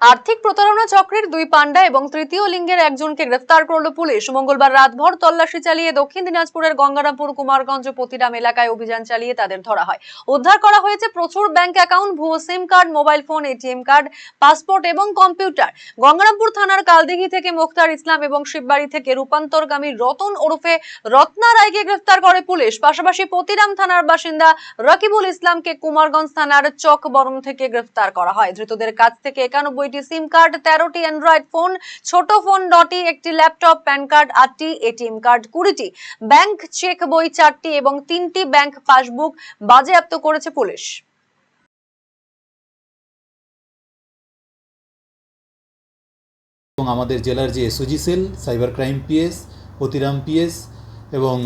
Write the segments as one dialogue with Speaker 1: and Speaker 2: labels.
Speaker 1: আর্থিক প্রতারণা চক্রের দুই পান্ডা এবং তৃতীয় লিঙ্গের একজনকে গ্রেফতার করল পুলিশ। মঙ্গলবার রাতভর তল্লাশি চালিয়ে দক্ষিণ দিনাজপুরের গঙ্গারামপুর কুমারগঞ্জ পতিরাম এলাকায় অভিযান চালিয়ে তাদের ধরা হয়। উদ্ধার করা হয়েছে প্রচুর ব্যাংক অ্যাকাউন্ট, ভুয়ো SIM card, mobile phone, ATM card, passport এবং কম্পিউটার। গঙ্গারামপুর থানার কালদিঘি থেকে মুখতার ইসলাম এবং শিববাড়ি থেকে রূপান্তরগামী রতন ওরফে রত্না রায়কে গ্রেফতার করে পুলিশ। পাশাপাশি পতিরাম থানার বাসিন্দা রকিবুল ইসলামকে কুমারগঞ্জ থানার চক বরম থেকে গ্রেফতার করা হয়। ধৃতদের কাছ থেকে একানব্বইটি সিম কার্ড, তেরোটি অ্যান্ড্রয়েড ফোন, ছোট ফোন ডটি একটি ল্যাপটপ, প্যান কার্ড আটটি, এটিএম কার্ড কুড়িটি। ব্যাংক চেক বই চারটি এবং তিনটি ব্যাংক পাসবুক বাজেয়াপ্ত করেছে পুলিশ।
Speaker 2: এবং আমাদের জেলার যে SOG cell cyber crime PS অতিরাম PS এবং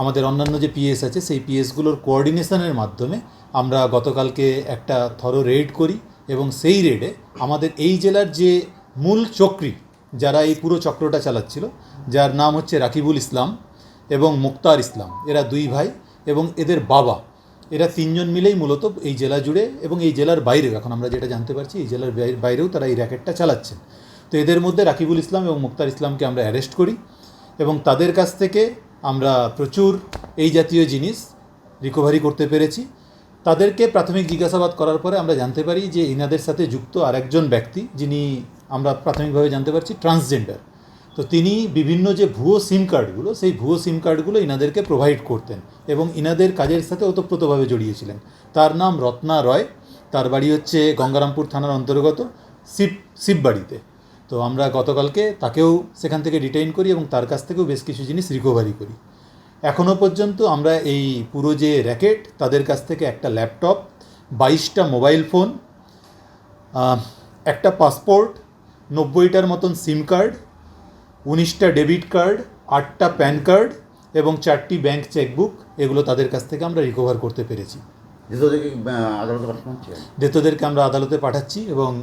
Speaker 2: আমাদের অন্যান্য যে পিএস আছে, সেই পিএসগুলোর কোঅর্ডিনেশনের মাধ্যমে আমরা গতকালকে একটা থরো রেড করি। এবং সেই রেডে আমাদের এই জেলার যে মূল চক্রী যারা এই পুরো চক্রটা চালাচ্ছিল, যার নাম হচ্ছে রাকিবুল ইসলাম এবং মুক্তার ইসলাম, এরা দুই ভাই এবং এদের বাবা। এরা তিনজন মিলেই মূলত এই জেলা জুড়ে এবং এই জেলার বাইরে এখন আমরা যেটা জানতে পারছি, এই জেলার বাইরেও তারা এই র্যাকেটটা চালাচ্ছেন। তো এদের মধ্যে রাকিবুল ইসলাম এবং মুক্তার ইসলামকে আমরা অ্যারেস্ট করি এবং তাদের কাছ থেকে আমরা প্রচুর এই জাতীয় জিনিস রিকভারি করতে পেরেছি। তাদেরকে প্রাথমিক জিজ্ঞাসাবাদ করার পরে আমরা জানতে পারি যে ইনাদের সাথে যুক্ত আরেকজন ব্যক্তি, যিনি আমরা প্রাথমিকভাবে জানতে পারছি ট্রান্সজেন্ডার তো তিনি বিভিন্ন যে ভুয়ো সিম কার্ডগুলো সেই ভুয়ো সিম কার্ডগুলো ইনাদেরকে প্রোভাইড করতেন এবং ইনাদের কাজের সাথে ওতপ্রোতভাবে জড়িয়েছিলেন। তার নাম রত্না রয়, তার বাড়ি হচ্ছে গঙ্গারামপুর থানার অন্তর্গত শিব, শিববাড়িতে। তো আমরা গতকালকে তাকেও সেখান থেকে ডিটেইন করি এবং তার কাছ থেকেও বেশ কিছু জিনিস রিকভারি করি। এখনও পর্যন্ত আমরা এই পুরো যে র্যাকেট তাদের কাছ থেকে একটা ল্যাপটপ বাইশটা মোবাইল ফোন একটা পাসপোর্ট নব্বইটার মতন সিম কার্ড উনিশটা ডেবিট কার্ড আটটা প্যান কার্ড এবং চারটি ব্যাংক চেকবুক এগুলো তাদের কাছ থেকে আমরা রিকভার করতে পেরেছি।
Speaker 3: ধৃতদেরকে আদালতে পাঠানো হচ্ছে।
Speaker 2: ধৃতদেরকে আমরা আদালতে পাঠাচ্ছি এবং